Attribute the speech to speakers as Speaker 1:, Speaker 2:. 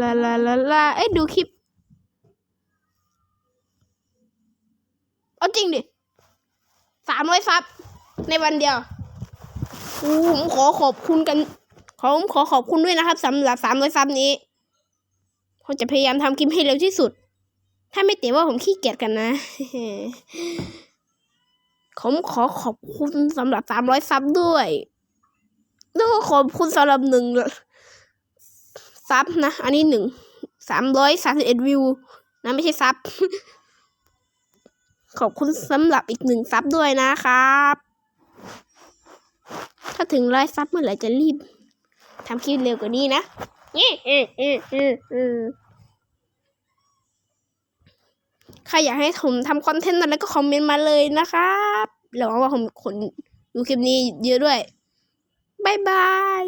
Speaker 1: ลาลาลาลาเอ้ยดูคลิป เอาจริงดิสามร้อยซับ ในวันเดียวอู้ผมขอขอบคุณกัน ผมขอขอบคุณด้วยนะครับสำหรับสามร้อยซับนี้ผมจะพยายามทำคลิปให้เร็วที่สุด ถ้าไม่เตะว่าผมขี้เกียจกันนะ ผมขอขอบคุณสำหรับสามร้อยซับด้วย แล้วก็ขอบคุณสำหรับหนึ่ง ซับนะ อันนี้หนึ่งสามร้อยสามสิบเอ็ดวิวนะไม่ใช่ซับ ขอบคุณสำหรับอีกหนึ่งซับด้วยนะครับ ถ้าถึงร้อยซับเมื่อไหร่จะรีบทำคลิปเร็วกว่านี้นะนี่อืมอืมอืมอืมใครอยากให้ผมทำคอนเทนต์อะไรก็คอมเมนต์มาเลยนะครับแล้วหวังว่าผมคนดูคลิปนี้เยอะด้วยบ๊ายบาย